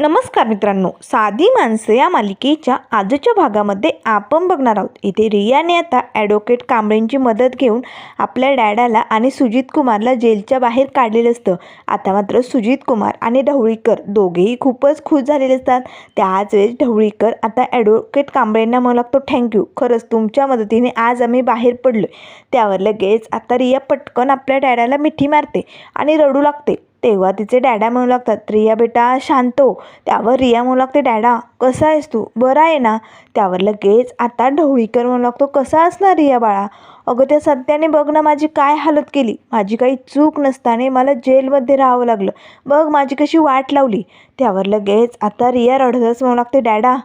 नमस्कार मित्रांनो साधी माणसं या मालिकेच्या आजच्या भागामध्ये आपण बघणार आहोत. इथे रियाने आता ॲडव्होकेट कांबळेंची मदत घेऊन आपल्या डॅडाला आणि सुजित कुमारला जेलच्या बाहेर काढलेलं असतं. आता मात्र सुजित कुमार आणि ढवळीकर दोघेही खूपच खुश झालेले असतात. त्याच वेळेस ढवळीकर आता ॲडव्होकेट कांबळेंना म्हणू लागतो थँक्यू खरंच तुमच्या मदतीने आज आम्ही बाहेर पडलो त्यावर लगेच आता रिया पटकन आपल्या डॅडाला मिठी मारते आणि रडू लागते. तेव्हा तिचे डॅडा म्हणू लागतात रिया बेटा शांतो. त्यावर रिया म्हणू लागते डॅडा कसा आहेस तू? बरा आहे ना? त्यावर लगेच आता ढवळीकर म्हणू लागतो कसा असणार रिया बाळा? अगं त्या सत्याने बघ ना माझी काय हालत केली. माझी काही चूक नसताना मला जेलमध्ये राहावं लागलं. बघ माझी कशी वाट लावली. त्यावर लगेच आता रिया रडतच म्हणू लागते डॅडा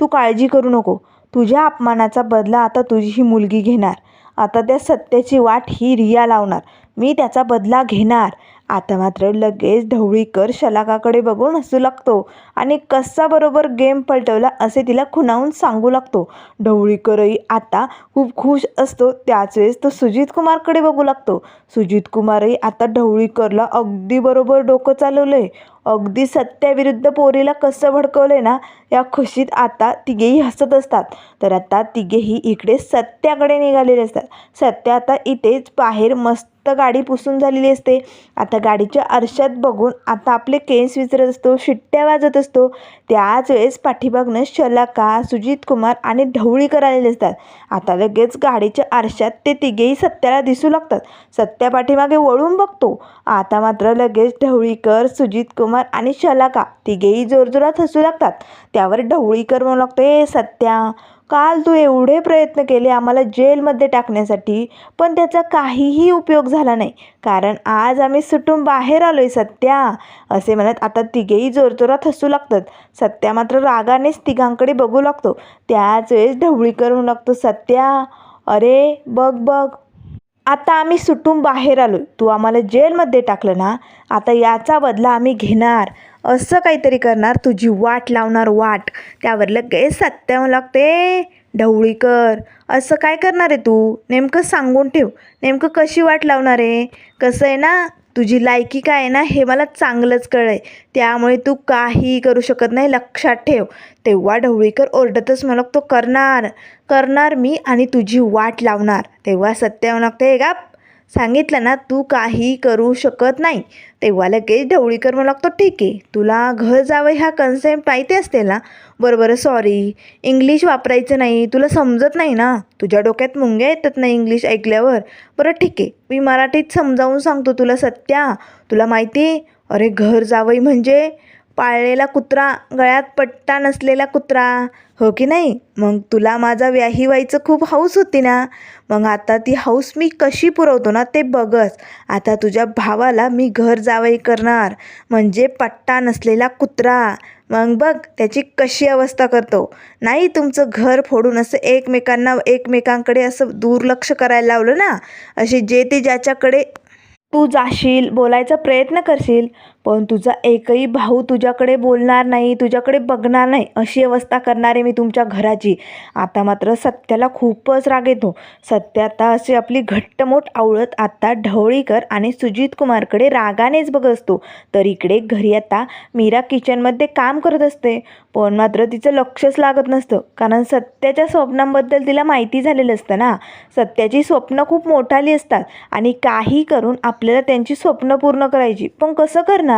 तू काळजी करू नको. तुझ्या अपमानाचा बदला आता तुझी ही मुलगी घेणार. आता त्या सत्याची वाट ही रिया लावणार. मी त्याचा बदला घेणार. आता मात्र लगेच ढवळीकर शलाकाकडे बघून हसू लागतो आणि कसा बरोबर गेम पलटवला असे तिला खुणावून सांगू लागतो. ढवळीकरही आता खूप खुश असतो त्याच वेळेस तो सुजित कुमारकडे बघू लागतो. सुजित कुमारही आता ढवळीकरला अगदी बरोबर डोकं चालवलंय. अगदी सत्याविरुद्ध पोरीला कसं भडकवलंय ना या खुशीत आता तिघेही हसत असतात. तर आता तिघेही इकडे सत्याकडे निघालेले असतात. सत्या आता इथेच बाहेर मस्त गाडी पुसून झालेली असते. आता गाडीच्या आरशात बघून आता आपले केस विचरत असतो शिट्ट्या वाजत असतो. त्याच वेळेस पाठीमागनं शलाका सुजित कुमार आणि ढवळीकर आलेले असतात आता लगेच गाडीच्या आरशात ते तिघेही सत्याला दिसू लागतात. सत्या पाठीमागे वळून बघतो. आता मात्र लगेच ढवळीकर सुजित कुमार आणि शलाका तिघेही जोरजोरात हसू लागतात. त्यावर ढवळीकर म्हणू लागतो ए सत्या काल तू एवढे प्रयत्न केले आम्हाला जेलमध्ये टाकण्यासाठी पण त्याचा काहीही उपयोग झाला नाही. कारण आज आम्ही सुटून बाहेर आलोय सत्या असे म्हणत आता तिघेही जोरजोरात हसू लागतात. सत्या मात्र रागानेच तिघांकडे बघू लागतो. त्याच वेळेस ढवळी करू लागतो सत्या. अरे बघ बघ. आता आम्ही सुटून बाहेर आलो तू आम्हाला जेलमध्ये टाकलं ना आता याचा बदला आम्ही घेणार. असं काहीतरी करणार तुझी वाट लावणार वाट. त्यावर लगेच सत्यावं लागते. ढवळीकर असं काय करणार आहे तू? नेमकं सांगून ठेव. नेमकं कशी वाट लावणार आहे? कसं आहे ना तुझी लायकी काय आहे ना हे मला चांगलंच कळलं आहे त्यामुळे तू काही करू शकत नाही लक्षात ठेव. तेव्हा ढवळीकर ओरडतच मला तो करणार. करणार मी आणि तुझी वाट लावणार. तेव्हा सत्य लागते हे का सांगितलं ना तू काही करू शकत नाही. तेव्हा लगेच ढवळीकर म्हणू लागतो ठीक आहे तुला घर जावं ह्या कन्सेप्ट माहिती असते ना. बरं बरं सॉरी इंग्लिश वापरायचं नाही तुला समजत नाही ना. तुझ्या डोक्यात मुंग्या येतात ना इंग्लिश ऐकल्यावर. बरं ठीक आहे. मी मराठीत समजावून सांगतो तुला सत्या. तुला माहिती आहे? अरे घर जावई म्हणजे पाळलेला कुत्रा गळ्यात पट्टा नसलेला कुत्रा. हो की नाही? मग तुला माझा व्याही व्हायचं खूप हौस होती ना? मग आता ती हौस मी कशी पुरवतो ना ते बघच. आता तुझ्या भावाला मी घर जावई करणार म्हणजे पट्टा नसलेला कुत्रा. मग बघ त्याची कशी अवस्था करतो. नाही तुमचं घर फोडून असं एकमेकांना एकमेकांकडे असं दुर्लक्ष करायला लावलं ना? असे जे ते ज्याच्याकडे तू जाशील बोलायचा प्रयत्न करशील पण तुझा एकही भाऊ तुझ्याकडे बोलणार नाही तुझ्याकडे बघणार नाही अशी अवस्था करणार आहे मी तुमच्या घराची. आता मात्र सत्याला खूपच राग येतो. सत्य आता अशी आपली घट्टमोट आवळत आता ढवळीकर आणि सुजित कुमारकडे रागानेच बघत असतो. तर इकडे घरी आता मीरा किचनमध्ये काम करत असते. पण मात्र तिचं लक्षच लागत नसतं. कारण सत्याच्या स्वप्नांबद्दल तिला माहिती झालेलं असतं ना. सत्याची स्वप्न खूप मोठाली असतात आणि काही करून आपल्याला त्यांची स्वप्न पूर्ण करायची. पण कसं करणार?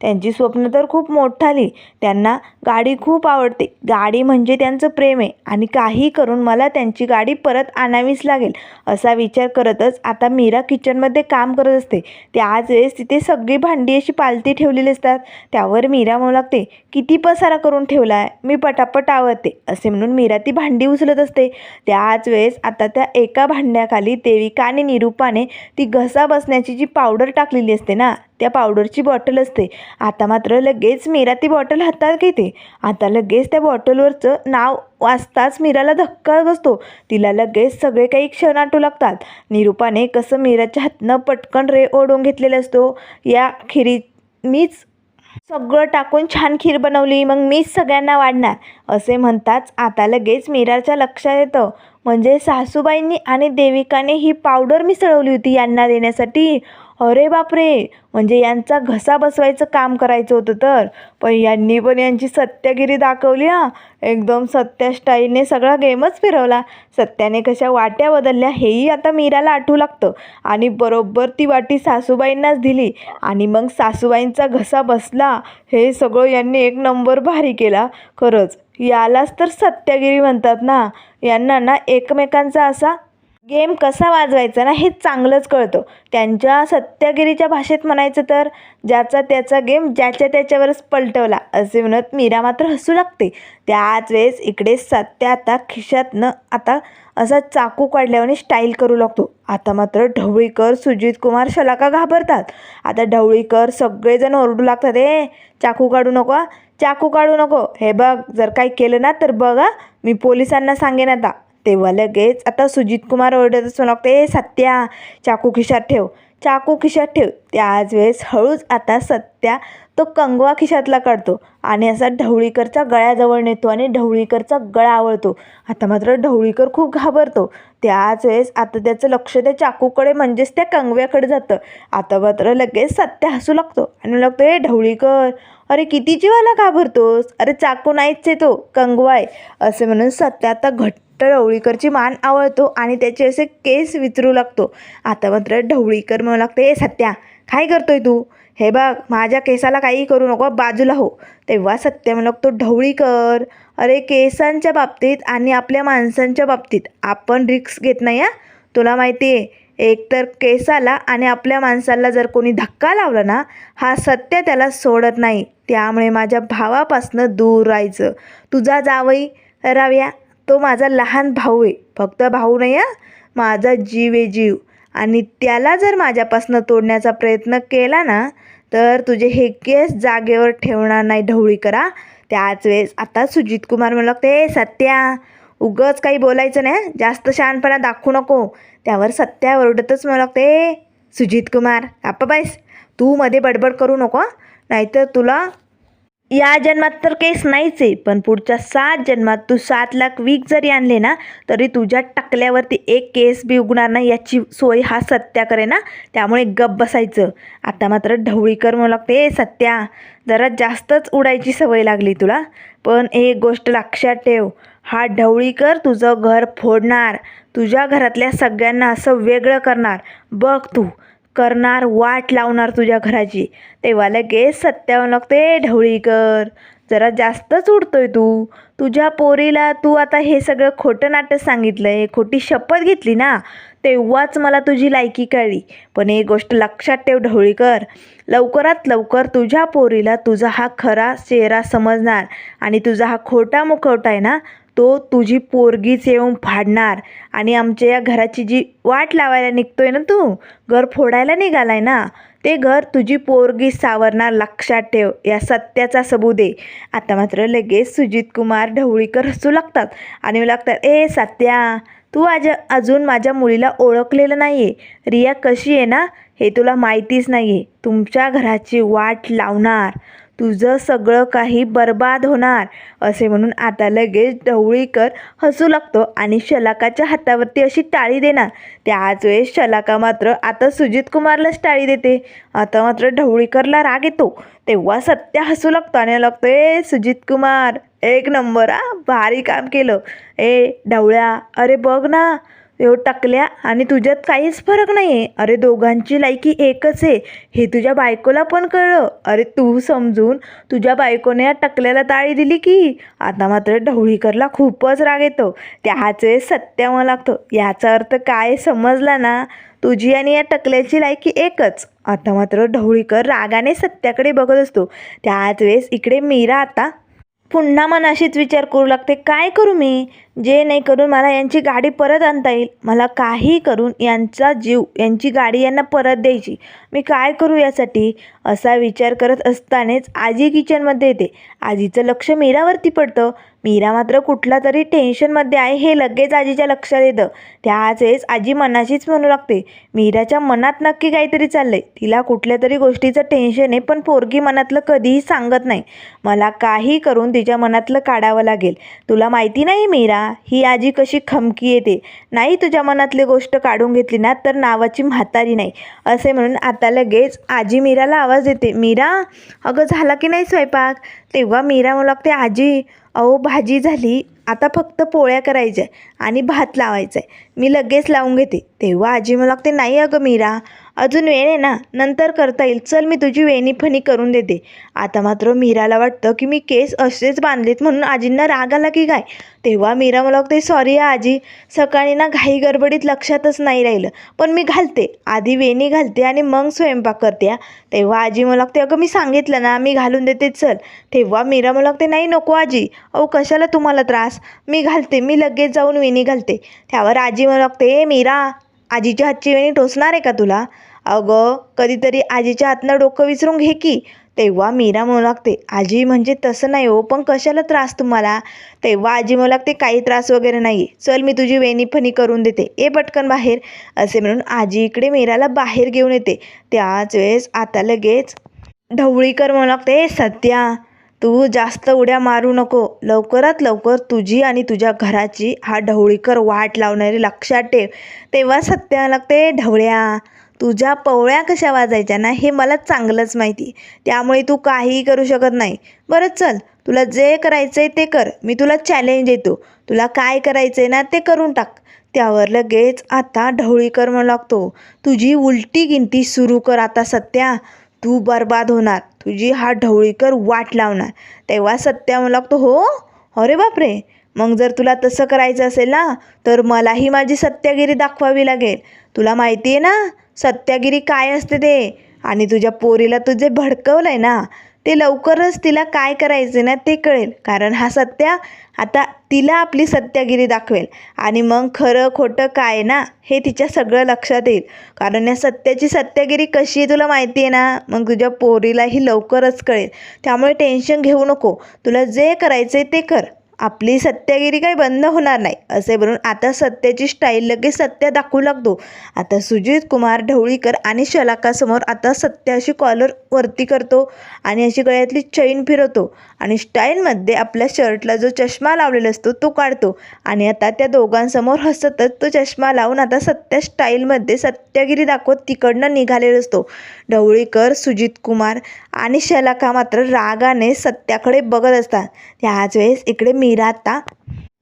त्यांची स्वप्न तर खूप मोठाली. त्यांना गाडी खूप आवडते. गाडी म्हणजे त्यांचं प्रेम आहे. आणि काही करून मला त्यांची गाडी परत आणावीच लागेल. असा विचार करतच आता मीरा किचनमध्ये काम करत असते. त्याच वेळेस तिथे सगळी भांडी अशी पालती ठेवलेली असतात. त्यावर मीरा म्हणू लागते किती पसारा करून ठेवला आहे मी पटापट आवडते असे म्हणून मीरा ती भांडी उचलत असते. त्याच वेळेस आता त्या एका भांड्याखाली देविका आणि निरूपाने ती घसा बसण्याची जी पावडर टाकलेली असते ना त्या पावडरची बॉटल असते. आता मात्र लगेच मीरा ती बॉटल हातात घेते. आता लगेच त्या बॉटलवरचं नाव वाचताच मीराला धक्का बसतो. तिला लगेच सगळे काही क्षण आटू लागतात. निरूपाने कसं मीराच्या हातनं पटकन रे ओढून घेतलेला असतो. या खिरी मीच सगळं टाकून छान खीर बनवली मग मीच सगळ्यांना वाढणार. असे म्हणताच आता लगेच मीराच्या लक्षात येतं. म्हणजे सासूबाईंनी आणि देविकाने ही पावडर मिसळवली होती यांना देण्यासाठी. अरे बापरे म्हणजे यांचा घसा बसवायचं काम करायचं होतं तर. पण यांनी पण यांची सत्यागिरी दाखवली हा. एकदम सत्या स्टाईलने सगळा गेमच फिरवला. सत्याने कशा वाट्या बदलल्या हेही आता मीराला आठवू लागतं. आणि बरोबर ती वाटी सासूबाईंनाच दिली. आणि मग सासूबाईंचा घसा बसला. हे सगळं यांनी एक नंबर भारी केला. खरंच यालाच तर सत्यागिरी म्हणतात ना. यांना ना एकमेकांचा असा गेम कसा वाजवायचा ना हे चांगलंच कळतं. त्यांच्या सत्यागिरीच्या भाषेत म्हणायचं तर ज्याचा त्याचा गेम ज्याच्या त्याच्यावरच पलटवला असे म्हणत मीरा मात्र हसू लागते. त्याच वेळेस इकडे सत्या आता खिशातनं आता असा चाकू काढल्याने स्टाईल करू लागतो. आता मात्र ढवळीकर सुजित कुमार शलाका घाबरतात. आता ढवळीकर सगळेजण ओरडू लागतात ए चाकू काढू नको चाकू काढू नको. हे बघ जर काही केलं ना तर बघा मी पोलिसांना सांगेन आता. तेव्हा लगेच आता सुजित कुमार ओरडतच असू लागतो ए सत्या चाकू खिशात ठेव. चाकू खिशात ठेव. त्याच वेळेस हळूच आता सत्या तो कंगवा खिशातला काढतो आणि असा ढवळीकरचा गळ्याजवळ नेतो आणि ढवळीकरचा गळा आवळतो. आता मात्र ढवळीकर खूप घाबरतो. त्याच वेळेस आता त्याचं लक्ष त्या चाकूकडे म्हणजेच त्या कंगव्याकडे जातं. आता मात्र लगेच सत्या हसू लागतो आणि लागतो ए ढवळीकर अरे किती जीवाला घाबरतोस? अरे चाकू नाहीच आहे तो कंगवा आहे. असे म्हणून सत्या आता घट्ट ढवळीकरची मान आवळतो आणि त्याचे असे केस विचरू लागतो. आता मात्र ढवळीकर म्हणू लागते ए सत्या काय करतोय तू? हे बघ माझ्या केसाला काही करू नको बाजूला हो. तेव्हा सत्य म्हणू लागतो ढवळीकर अरे केसांच्या बाबतीत आणि आपल्या माणसांच्या बाबतीत आपण रिक्स घेत नाही हा? तुला माहिती आहे एकतर केसाला आणि आपल्या माणसाला जर कोणी धक्का लावला ना हा सत्य त्याला सोडत नाही. त्यामुळे माझ्या भावापासनं दूर राहायचं. तुझा जावई राव्या तो माझा लहान भाऊ आहे. फक्त भाऊ नाही हा. माझा जीव आहे जीव. आणि त्याला जर माझ्यापासनं तोडण्याचा प्रयत्न केला ना तर तुझे हे केस जागेवर ठेवणार नाही ढवळी करा. त्याच वेळेस आता सुजित कुमार म्हणू लागते सत्या उगच काही बोलायचं नाही जास्त शहाणपणा दाखवू नको. त्यावर सत्या ओरडतच म्हणू लागते सुजित कुमार बाईस तू मध्ये बडबड करू नको नाहीतर तुला या जन्मात तर केस नाहीच आहे पण पुढच्या सात जन्मात तू सात लाख वीक जरी आणले ना तरी तुझ्या टाकल्यावरती एक केस बी उगणार नाही याची सोय हा सत्या करे ना त्यामुळे गप बसायचं. आता मात्र ढवळीकर म्हणू लागते ए सत्या. जरा जास्तच उडायची सवय लागली तुला. पण एक गोष्ट लक्षात ठेव. हा ढवळीकर तुझं घर फोडणार. तुझ्या घरातल्या सगळ्यांना असं वेगळं करणार. बघ तू. करणार वाट लावणार तुझ्या घराची. तेव्हा लगेच सत्यावं लागते ढवळीकर जरा जास्तच उडतोय तू. तुझ्या पोरीला तू आता हे सगळं खोटं नाटक सांगितलंय खोटी शपथ घेतली ना तेव्हाच मला तुझी लायकी कळली. पण एक गोष्ट लक्षात ठेव ढवळीकर लवकरात लवकर तुझ्या पोरीला तुझा हा खरा चेहरा समजणार आणि तुझा हा खोटा मुखवटा आहे ना तो तुझी पोरगीच येऊन फाडणार आणि आमच्या या घराची जी वाट लावायला निघतोय ना तू घर फोडायला निघालाय ना ते घर तुझी पोरगी सावरणार लक्षात ठेव या सत्याचा सबू दे. आता मात्र लगेच सुजित कुमार ढवळीकर हसू लागतात आणि मला लागतात ए सत्या तू आज अजून माझ्या मुलीला ओळखलेलं नाही आहे रिया कशी आहे ना हे तुला माहितीच नाही आहे तुमच्या घराची वाट लावणार. तुझं सगळं काही बर्बाद होणार असे म्हणून आता लगेच ढवळीकर हसू लागतो आणि शलाकाच्या हातावरती अशी टाळी देणार. त्याच वेळेस शलाका मात्र आता सुजित कुमारलाच टाळी देते. आता मात्र ढवळीकरला राग येतो. तेव्हा सत्य हसू लागतो आणि लागतो ए सुजित कुमार एक नंबर आ भारी काम केलं. ए ढवळ्या अरे बघ ना एव टाकल्या आणि तुझ्यात काहीच फरक नाही आहे अरे दोघांची लायकी एकच आहे. हे तुझ्या बायकोला पण कळलं. अरे तू समजून तुझ्या बायकोने या टकल्याला ताळी दिली की? आता मात्र ढवळीकरला खूपच राग येतो. त्याच वेळेस सत्यावं लागतो. याचा अर्थ काय समजला ना? तुझी आणि या टकल्याची लायकी एकच. आता मात्र ढवळीकर रागाने सत्याकडे बघत असतो. त्याच वेळेस इकडे मीरा आता पुन्हा मनाशीच विचार करू लागते. काय करू मी? जे नाही करून मला यांची गाडी परत आणता येईल. मला काही करून यांचा जीव यांची गाडी यांना परत द्यायची. मी काय करू यासाठी? असा विचार करत असतानाच आजी किचनमध्ये येते. आजीचं लक्ष मीरावरती पडतं. मीरा मात्र कुठला तरी टेन्शनमध्ये आहे हे लगेच आजीच्या लक्षात येतं. त्याच वेळेस आजी मनाशीच म्हणू लागते मीराच्या मनात नक्की काहीतरी चाललंय. तिला कुठल्या तरी गोष्टीचं टेन्शन आहे पण पोरगी मनातलं कधीही सांगत नाही. मला काही करून तिच्या मनातलं काढावं लागेल. तुला माहिती नाही मीरा ही आजी कशी खमकी येते. नाही तुझ्या मनातली गोष्ट काढून घेतली ना तर नावाची म्हातारी नाही. असे म्हणून आता लगेच आजी मीराला आवाज देते मीरा अगं झाला की नाही स्वयंपाक? तेव्हा मीरा मला लागते आजी अहो भाजी झाली. आता फक्त पोळ्या करायच्या आणि भात लावायचा आहे. मी लगेच लावून घेते. तेव्हा आजी मला लागते नाही अगं मीरा. अजून वेळ आहे ना? नंतर करता येईल. चल मी तुझी वेणी फणी करून देते. आता मात्र मीराला वाटतं की मी केस असेच बांधलेत म्हणून आजींना राग आला की काय? तेव्हा मीरा मला बघते सॉरी आजी. सकाळी ना घाई गडबडीत लक्षातच नाही राहिलं. पण मी घालते. आधी वेणी घालते आणि मग स्वयंपाक करते तेव्हा आजी मला लागते अगं मी सांगितलं ना मी घालून देते. चल. तेव्हा मीरा मला लागते नाही नको आजी. अहो कशाला तुम्हाला त्रास? मी घालते. मी लगेच जाऊन वेणी घालते. त्यावर आजी मला लागते ए मीरा. आजीच्या हातची वेणी टोचणार आहे का तुला? अगं कधीतरी आजीच्या हातनं डोकं विसरून घे की. तेव्हा मीरा म्हणू लागते आजी म्हणजे तसं नाही हो पण कशाला त्रास तुम्हाला? तेव्हा आजी म्हणू लागते काही त्रास वगैरे नाही चल मी तुझी वेणीफणी करून देते. ए पटकन बाहेर. असे म्हणून आजी इकडे मीराला बाहेर घेऊन येते. त्याच वेळेस आता लगेच ढवळीकर म्हणू लागते सध्या सत्या तू जास्त उड्या मारू नको. लवकरात लवकर तुझी आणि तुझ्या घराची हा ढवळीकर वाट लावणारी लक्षात ठेव. तेव्हा सत्या लागते ढवळ्या. तुझ्या पवळ्या कशा वाजायच्या ना हे मला चांगलंच माहिती. त्यामुळे तू काहीही करू शकत नाही. बरं चल तुला जे करायचं आहे ते कर. मी तुला चॅलेंज देतो. तुला काय करायचं आहे ना ते करून टाक. त्यावर लगेच आता ढवळीकर म्हणू लागतो. तुझी उलटी गिनती सुरू कर आता सत्या. तू बर्बाद होणार. तुझी हा ढवळीकर वाट लावणार. तेव्हा सत्या म्हणू लागतो हो? अरे बापरे! मग जर तुला तसं करायचं असेल ना तर मलाही माझी सत्यागिरी दाखवावी लागेल. तुला माहिती आहे ना सत्यागिरी काय असते ते? आणि तुझ्या पोरीला तुझे भडकवलं आहे ना ते लवकरच तिला काय करायचे ना ते कळेल. कारण हा सत्या आता तिला आपली सत्यागिरी दाखवेल. आणि मग खरं खोटं काय ना हे तिच्या सगळं लक्षात येईल. कारण या सत्याची सत्यागिरी कशी आहे तुला माहिती आहे ना? मग तुझ्या पोरीलाही लवकरच कळेल. त्यामुळे टेन्शन घेऊ नको. तुला जे करायचं आहे ते कर. आपली सत्यागिरी काही बंद होणार नाही असे बनून आता सत्याची स्टाईल लगेच सत्या दाखवू लागतो. आता सुजित कुमार ढवळीकर आणि शलाकासमोर आता सत्याशी कॉलर वरती करतो आणि अशी गळ्यातली चैन फिरवतो आणि स्टाईलमध्ये आपल्या शर्टला जो चष्मा लावलेला असतो तो काढतो आणि आता त्या दोघांसमोर हसतच तो चष्मा लावून आता सत्या स्टाईलमध्ये सत्यागिरी दाखवत तिकडनं निघालेला असतो. ढवळीकर सुजित कुमार आणि शलाका मात्र रागाने सत्याकडे बघत असतात. त्याच वेळेस इकडे मी मीरा आता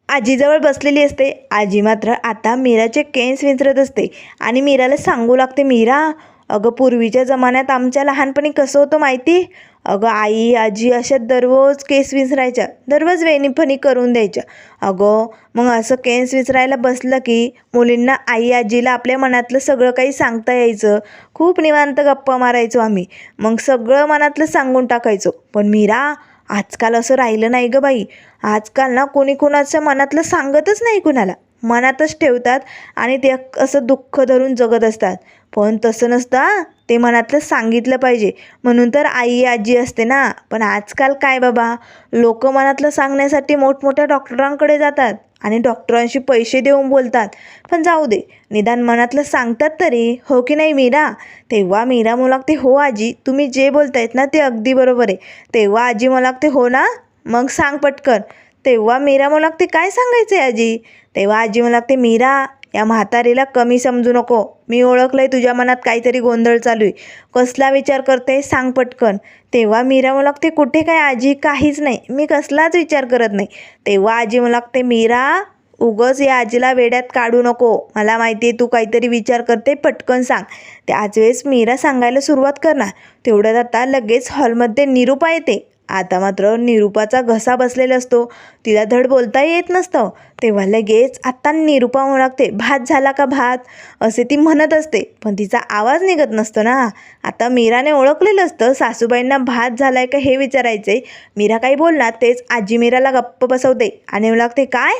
आजीजवळ बसलेली असते. आजी मात्र आता मीराचे केस विंचरत असते आणि मीराला सांगू लागते मीरा अगं पूर्वीच्या जमान्यात आमच्या लहानपणी कसं होतं माहिती? अगं आई आजी अशा दररोज केस विसरायच्या दररोज वेणीफणी करून द्यायच्या. अगं मग असं केस विसरायला बसलं की मुलींना आई आजीला आपल्या मनातलं सगळं काही सांगता यायचं. खूप निवांत गप्पा मारायचो आम्ही. मग सगळं मनातलं सांगून टाकायचो. पण मीरा आजकाल असं राहिलं नाही गं बाई. आजकाल ना कोणी कोणाच्या मनातलं सांगतच नाही कुणाला. मनातच ठेवतात आणि ते असं दुःख धरून जगत असतात. पण तसं नसतं ते मनातलं सांगितलं पाहिजे. म्हणून तर आई आजी असते ना. पण आजकाल काय बाबा? लोक मनातलं सांगण्यासाठी मोठमोठ्या डॉक्टरांकडे जातात. आणि डॉक्टरांशी पैसे देऊन बोलतात. पण जाऊ दे निदान मनातलं सांगतात तरी हो की नाही मीरा? तेव्हा मीरा मला लागते हो आजी तुम्ही जे बोलतायत ना ते अगदी बरोबर आहे. तेव्हा आजी मला लागते हो ना? मग सांग पटकन. तेव्हा मीरा मला लागते काय सांगायचं आहे आजी? तेव्हा आजी मला लागते मीरा या म्हातारीला कमी समजू नको. मी ओळखलंय तुझ्या मनात काहीतरी गोंधळ चालू आहे कसला विचार करते सांग पटकन. तेव्हा मीरा मला लागते कुठे काय आजी काहीच नाही. मी कसलाच विचार करत नाही. तेव्हा आजी मला लागते मीरा उगच या आजीला वेड्यात काढू नको. मला माहिती आहे तू काहीतरी विचार करते पटकन सांग. त्याच वेळेस मीरा सांगायला सुरुवात करणार. तेवढ्यात आता लगेच हॉलमध्ये निरूपा येते. आता मात्र निरूपाचा घसा बसलेला असतो. तिला धड बोलता येत नसतं. तेव्हा लगेच आत्ता निरूपा म्हणू लागते भात झाला का भात? असे ती म्हणत असते. पण तिचा आवाज निघत नसतो ना. आता मीराने ओळखलेलं असतं सासूबाईंना भात झालाय का हे विचारायचे. मीरा काही बोलणार तेच आजी मीराला गप्प बसवते. आणि म्हणू लागते काय?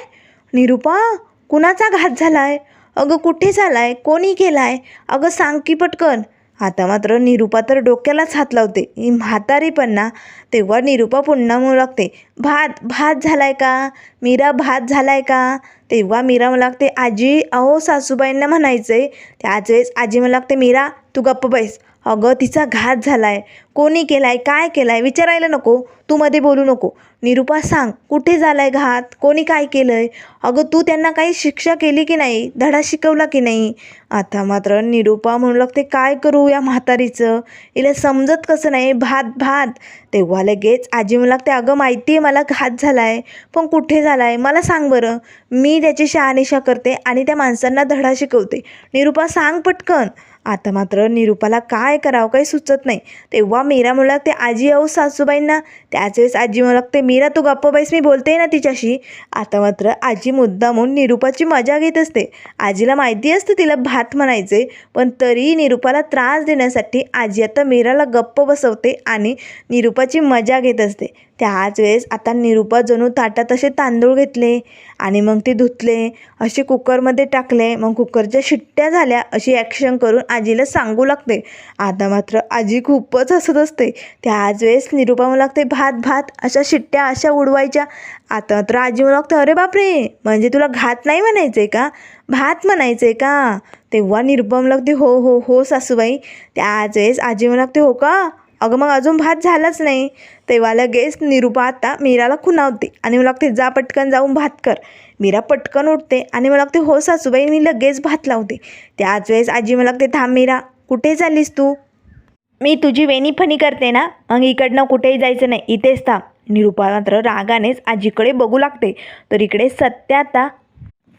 निरूपा कुणाचा घात झालाय? अगं कुठे झालाय? कोणी केलाय? अगं सांग की पटकन. आता मात्र निरूपा तर डोक्यालाच हात लावते. ही म्हातारी पण ना तेव्हा निरूपा पुन्हा म्हणू लागते भात भात झालाय का? मीरा भात झालाय का? तेव्हा मीरा मला लागते आजी अहो सासूबाईंना म्हणायचंय त्याच वेळेस आजी मला लागते मीरा तू गप्प बैस. अगं तिचा घात झालाय. कोणी केलाय काय केलाय विचारायला नको तू मध्ये बोलू नको. निरुपा सांग कुठे झालाय घात? कोणी काय केलंय? अगं तू त्यांना काही शिक्षा केली की नाही? धडा शिकवला की नाही? आता मात्र निरुपा म्हणू लागते काय करू या म्हातारीचं? हिला समजत कसं नाही? भात भात. तेव्हा लगेच आजी म्हणू लागते अगं माहिती आहे मला घात झालाय पण कुठे झालाय? मला सांग बरं. मी त्याची शहानिशा करते आणि त्या माणसांना धडा शिकवते. निरुपा सांग पटकन. आता मात्र निरुपाला काय करावं काही सुचत नाही. तेव्हा मीरा म्हणू लागते आजी आऊ सासूबाईंना. त्याच वेळेस आजी म्हणू लागते मीरा तू गप्पबाईस मी बोलते ना तिच्याशी. आता मात्र आजी मुद्दा म्हणून निरुपाची मजा घेत असते. आजीला माहिती असते तिला भात म्हणायचे पण तरीही निरुपाला त्रास देण्यासाठी आजी आता मीराला गप्प बसवते आणि निरुपाची मजा घेत असते. त्याच वेळेस आता निरुपा जणू ताटात असे तांदूळ घेतले आणि मग ते धुतले असे कुकरमध्ये टाकले. मग कुकरच्या शिट्ट्या झाल्या अशी ॲक्शन करून आजीला सांगू लागते. आता मात्र आजी खूपच हसत असते. त्याच वेळेस निरुपा म्हणू लागते भात भात अशा शिट्ट्या अशा उडवायच्या. आता मात्र आजी म्हणू लागते अरे बापरे म्हणजे तुला घात नाही म्हणायचं आहे का? भात म्हणायचं आहे का? तेव्हा निरुपा म्हणू लागते हो हो हो सासूबाई. त्याच वेळेस आजी म्हणू लागते हो का? अगं मग अजून भात झालाच नाही. तेव्हा लगेच निरुपा आता मीराला खुणावते आणि मला लागते जा पटकन जाऊन भात कर. मीरा पटकन उठते आणि मला लागते हो सासूबाई मी लगेच भात लावते. त्याच वेळेस आजी मला लागते थांब मीरा कुठे चाललीस तू? मी तुझी वेणी फणी करते ना. मग इकडनं कुठेही जायचं नाही. इथेच थांब. निरुपा मात्र रागानेच आजीकडे बघू लागते. तर इकडे सत्य आता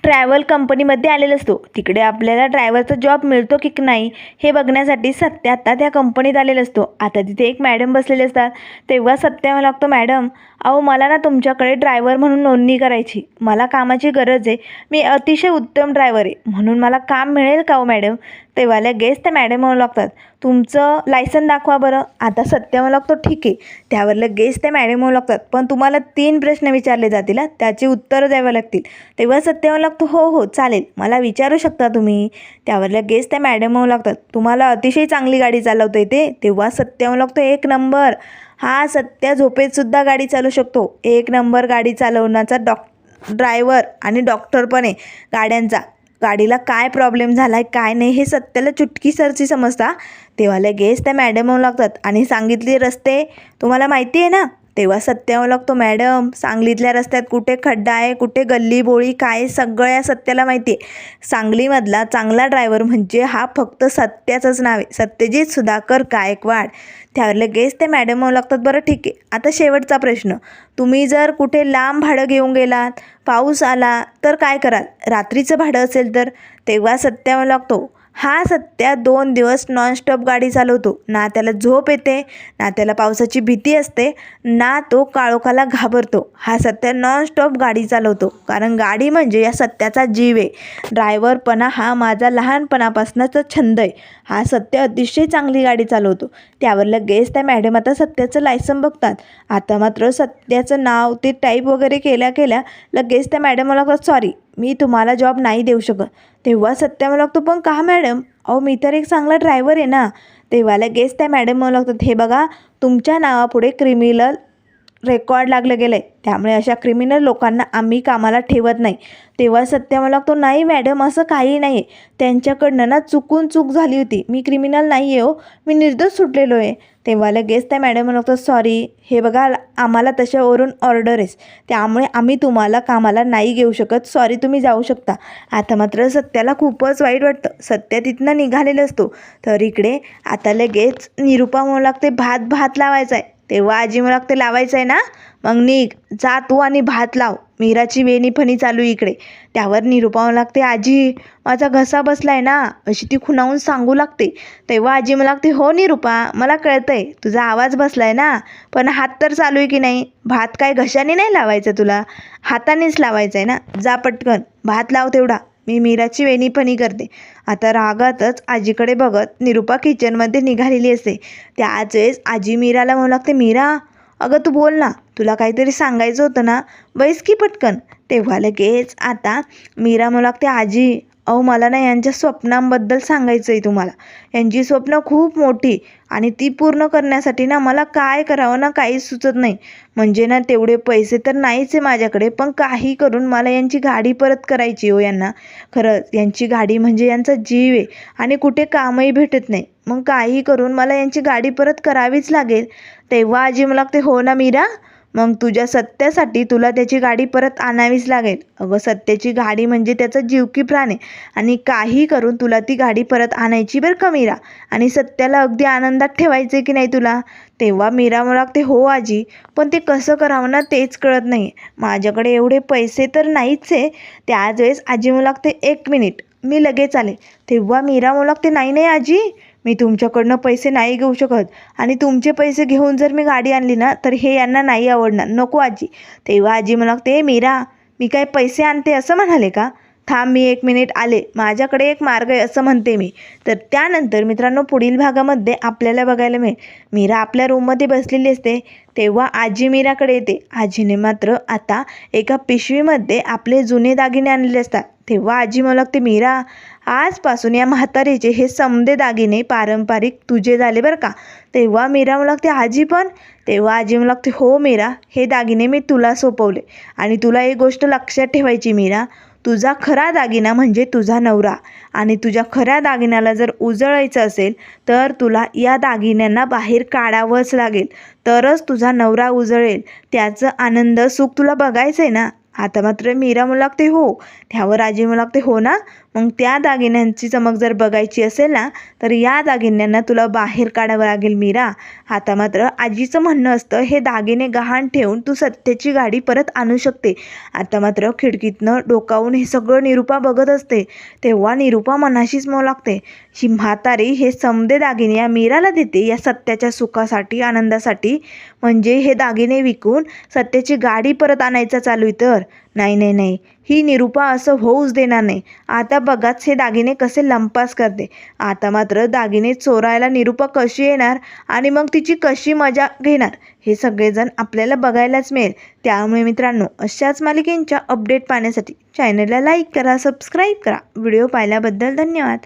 ट्रॅव्हल कंपनीमध्ये आलेला असतो. तिकडे आपल्याला ड्रायव्हरचा जॉब मिळतो की नाही हे बघण्यासाठी सत्य आता त्या कंपनीत आलेला असतो. आता तिथे एक मॅडम बसलेले असतात. तेव्हा सत्य मला लागतो मॅडम अहो मला ना तुमच्याकडे ड्रायव्हर म्हणून नोंदणी करायची. मला कामाची गरज आहे. मी अतिशय उत्तम ड्रायव्हर आहे. म्हणून मला काम मिळेल का हो मॅडम? तेव्हा लगेच त्या मॅडम म्हणू लागतात तुमचं लायसन दाखवा बरं. आता सत्य म्हणू लागतो ठीक आहे. त्यावर लगेच त्या मॅडम म्हणू लागतात पण तुम्हाला तीन प्रश्न विचारले जातील हा. त्याची उत्तरं द्यावं लागतील. तेव्हा सत्य म्हणू लागतो हो हो चालेल. मला विचारू शकता तुम्ही? त्यावर लगेच त्या मॅडम म्हणू लागतात तुम्हाला अतिशय चांगली गाडी चालवता येते तेव्हा सत्य म्हणू लागतो एक नंबर. हा सत्या झोपेतसुद्धा गाडी चालवू शकतो. एक नंबर गाडी चालवण्याचा डॉक ड्रायव्हर आणि डॉक्टर पण आहे गाड्यांचा. गाडीला काय प्रॉब्लेम झाला आहे काय नाही हे सत्याला चुटकी सरची समजता. तेव्हा लगेच त्या मॅडम लागतात आणि सांगितले रस्ते तुम्हाला माहिती आहे ना? तेव्हा सत्यावं लागतो मॅडम सांगलीतल्या रस्त्यात कुठे खड्डा आहे कुठे गल्ली बोळी काय सगळ्या सत्याला माहिती आहे सांगलीमधला चांगला ड्रायव्हर म्हणजे हा फक्त सत्याचंच नाव आहे. सत्यजित सुधाकर गायकवाड. त्यावर लगेच ते मॅडम म्हणू लागतात बरं ठीक आहे. आता शेवटचा प्रश्न. तुम्ही जर कुठे लांब भाडं घेऊन गेलात पाऊस आला तर काय कराल? रात्रीचं भाडं असेल तर? तेव्हा सत्यावं लागतो हा सत्या दोन दिवस नॉनस्टॉप गाडी चालवतो. ना त्याला झोप येते ना त्याला पावसाची भीती असते ना तो काळोखाला घाबरतो. हा सत्या नॉनस्टॉप गाडी चालवतो. कारण गाडी म्हणजे या सत्याचा जीव आहे. ड्रायव्हरपणा हा माझा लहानपणापासूनचा छंद आहे. हा सत्य अतिशय चांगली गाडी चालवतो. त्यावर लगेच त्या मॅडम आता सत्याचं लायसन बघतात. आता मात्र सत्याचं नाव ते टाईप वगैरे केल्या केल्या लगेच त्या मॅडम मला सॉरी मी तुम्हाला जॉब नाही देऊ शकत. तेव्हा सत्या मला लागतो पण का मॅडम? अहो मी तर एक चांगला ड्रायव्हर आहे ना. तेव्हा लगेच त्या मॅडम मला लागतात हे बघा तुमच्या नावापुढे क्रिमिनल रेकॉर्ड लागलं गेलं आहे त्यामुळे अशा क्रिमिनल लोकांना आम्ही कामाला ठेवत नाही. तेव्हा सत्य मला लागतो नाही मॅडम असं काही नाही आहे त्यांच्याकडनं ना चुकून चूक झाली होती. मी क्रिमिनल नाही आहे हो. मी निर्दोष सुटलेलो आहे. तेव्हा लगेच त्या मॅडम लागतो सॉरी हे बघा आम्हाला तशावरून ऑर्डर आहेस. त्यामुळे आम्ही तुम्हाला कामाला नाही घेऊ शकत. सॉरी तुम्ही जाऊ शकता. आता मात्र सत्याला खूपच वाईट वाटतं. सत्य तिथनं निघालेलं असतो. तर इकडे आता लगेच निरुपा म्हणू लागते भात भात लावायचा आहे तेव्हा आजी मला ते लावायचं आहे ना? मग निघ जा तू आणि भात लाव. मीराची वेणी फणी चालू इकडे. त्यावर निरुपा लागते आजी माझा घसा बसलाय ना? अशी ती खुणावून सांगू लागते. तेव्हा आजी मला लागते हो निरुपा मला कळतंय तुझा आवाज बसलाय ना? पण हात तर चालू आहे की नाही? भात काय घशाने नाही लावायचं तुला? हातानेच लावायचं आहे ना? जा पटकन भात लाव तेवढा. मी मीराची वेणीपणी करते. आता रागातच आजीकडे बघत निरुपा किचनमध्ये निघालेली असते. त्याच वेळेस आजी मीराला म्हणू लागते मीरा अगं तू बोल ना. तुला काहीतरी सांगायचं होतं ना? बैस की पटकन. तेव्हा लगेच आता मीरा म्हणू लागते आजी अहो मला ना यांच्या स्वप्नांबद्दल सांगायचं आहे तुम्हाला. यांची स्वप्न खूप मोठी. आणि ती पूर्ण करण्यासाठी ना मला काय करावं ना काहीच सुचत नाही. म्हणजे ना तेवढे पैसे तर नाहीच आहे माझ्याकडे पण काही करून मला यांची गाडी परत करायची हो यांना. खरंच यांची गाडी म्हणजे यांचा जीव आहे आणि कुठे कामही भेटत नाही. मग काही करून मला यांची गाडी परत करावीच लागेल. तेव्हा आजी मला ते हो ना मीरा मग तुझ्या सत्यासाठी तुला त्याची गाडी परत आणावीच लागेल. अगं सत्याची गाडी म्हणजे त्याचा जीव की प्राण. आहे आणि काही करून तुला ती गाडी परत आणायची बरं का मीरा? आणि सत्याला अगदी आनंदात ठेवायचं की नाही तुला? तेव्हा मीरा मला ते हो आजी पण ते कसं करावं ना तेच कळत नाही. माझ्याकडे एवढे पैसे तर नाहीच आहे त्याच वेळेस आजी मला ते एक मिनिट मी लगेच आले. तेव्हा मीरा मला ते नाही नाही आजी. मी तुमच्याकडनं पैसे नाही घेऊ शकत. आणि तुमचे पैसे घेऊन जर मी गाडी आणली ना तर हे यांना नाही आवडणार. नको आजी. तेव्हा आजी मला ते मीरा मी काय पैसे आणते असं म्हणाले का? थांब मी एक मिनिट आले. माझ्याकडे एक मार्ग आहे असं म्हणते मी तर त्यानंतर मित्रांनो पुढील भागामध्ये आपल्याला बघायला मिळेल. मीरा आपल्या रूममध्ये बसलेली असते. तेव्हा आजी मीराकडे येते. आजीने मात्र आता एका पिशवीमध्ये आपले जुने दागिने आणलेले असतात. तेव्हा आजी मला लागते मीरा आजपासून या म्हातारीचे हे समदे दागिने पारंपरिक तुझे झाले बरं का? तेव्हा मीरा म्हणू लागते आजी पण? तेव्हा आजी मला लागते हो मीरा हे दागिने मी तुला सोपवले आणि तुला एक गोष्ट लक्षात ठेवायची मीरा तुझा खरा दागिना म्हणजे तुझा नवरा आणि तुझ्या खऱ्या दागिन्याला जर उजळायचं असेल तर तुला या दागिन्यांना बाहेर काढावंच लागेल तरच तुझा नवरा उजळेल त्याचं आनंद सुख तुला बघायचं आहे ना? आता मात्र मीरा मुलागते लागते हो. त्यावर आजी मुलागते लागते हो ना? मग त्या दागिन्यांची चमक जर बघायची असेल ना तर या दागिन्यांना तुला बाहेर काढावं लागेल मीरा. आता मात्र आजीचं म्हणणं असतं हे दागिने गहाण ठेवून तू सत्याची गाडी परत आणू शकते. आता मात्र खिडकीतनं डोकावून हे सगळं निरूपा बघत असते. तेव्हा निरूपा मनाशीच मग लागते. ही म्हातारी हे समदे दागिने या मीराला देते या सत्याच्या सुखासाठी आनंदासाठी. म्हणजे हे दागिने विकून सत्याची गाडी परत आणायचा चालू आहे तर. नाही नाही नाही. ही निरूपा असं होऊच देणार नाही. आता बघाच हे दागिने कसे लंपास करते. आता मात्र दागिने चोरायला निरूपा कशी येणार आणि मग तिची कशी मजा घेणार? हे सगळेजण आपल्याला बघायलाच मिळेल. त्यामुळे मित्रांनो अशाच मालिकेंच्या अपडेट पाहण्यासाठी चॅनलला लाईक करा सबस्क्राईब करा. व्हिडिओ पाहिल्याबद्दल धन्यवाद.